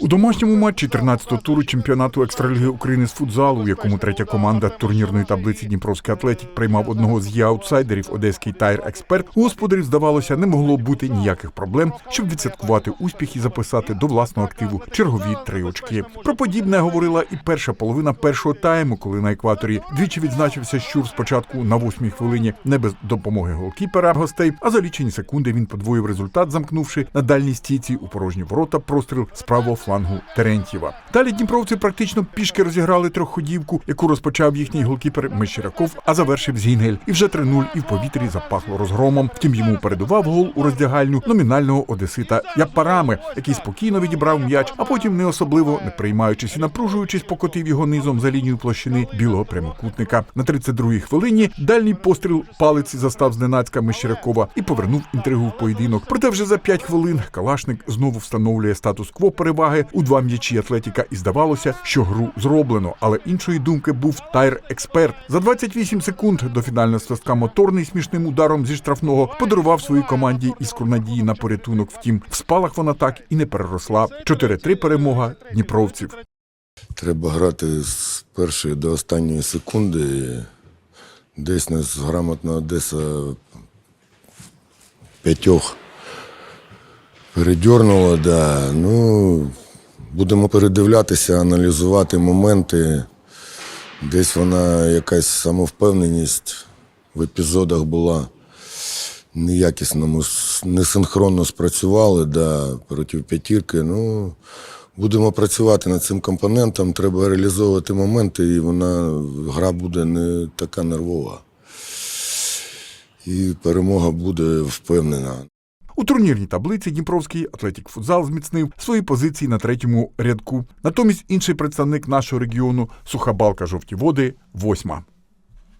У домашньому матчі 13-го туру чемпіонату екстраліги України з футзалу, в якому третя команда турнірної таблиці Дніпровський Атлетік приймав одного з її аутсайдерів Одеський Тайр Експерт, господарів здавалося не могло бути ніяких проблем, щоб відсвяткувати успіх і записати до власного активу чергові три очки. Про подібне говорила і перша половина першого тайму, коли на екваторі двічі відзначився щур спочатку на восьмій хвилині не без допомоги голкіпера гостей, а за лічені секунди він подвоїв результат, замкнувши на дальній стійці у порожні ворота простріл з правого флангу Терентьєва. Далі дніпровці практично пішки розіграли трьохходівку, яку розпочав їхній голкіпер Мещеряков, а завершив Зінгель. І вже 3-0 і в повітрі запахло розгромом. Втім, йому передував гол у роздягальню номінального одесита Япарами, який спокійно відібрав м'яч, а потім не особливо не приймаючись і напружуючись, покотив його низом за лінію площини білого прямокутника. На 32-й хвилині дальній постріл палиці застав зненацька Мещерякова і повернув інтригу в поєдинок. Проте вже за 5 хвилин Калашник знову встановлює статус-кво переваги у два м'ячі Атлетіка, і здавалося, що гру зроблено. Але іншої думки був Тайр Експерт. За 28 секунд до фінального свистка моторний смішним ударом зі штрафного подарував своїй команді іскру надії на порятунок. Втім, в спалах вона так і не переросла. 4-3 перемога дніпровців. Треба грати з першої до останньої секунди. Десь нас грамотна Одеса п'ятьох передьорнула, да. Ну, будемо передивлятися, аналізувати моменти. Десь вона якась самовпевненість в епізодах була неякісно, несинхронно спрацювали да, проти п'ятірки. Ну, будемо працювати над цим компонентом, треба реалізовувати моменти, і вона гра буде не така нервова. І перемога буде впевнена. У турнірній таблиці Дніпровський Атлетік Футзал зміцнив свої позиції на третьому рядку. Натомість інший представник нашого регіону Суха Балка Жовті Води, восьма.